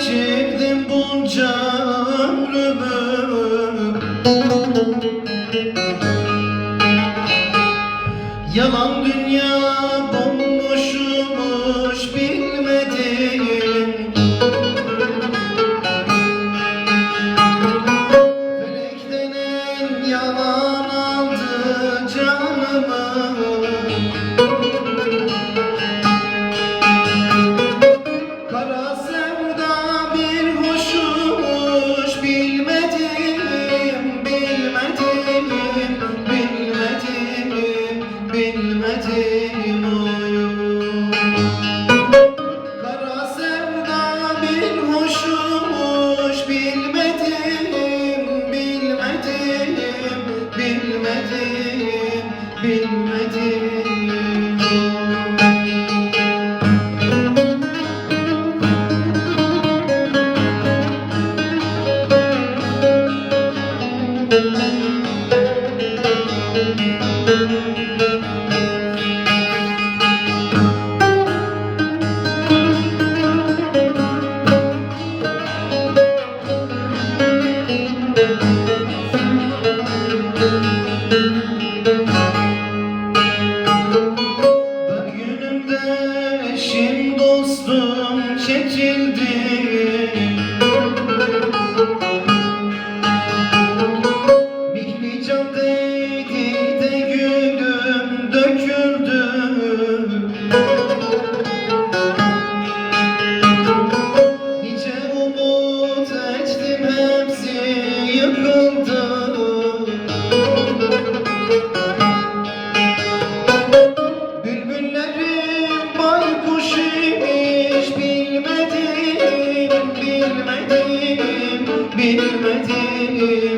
geçirdim bunca ömrümü. Yalan dünya bilmedim, Thank you.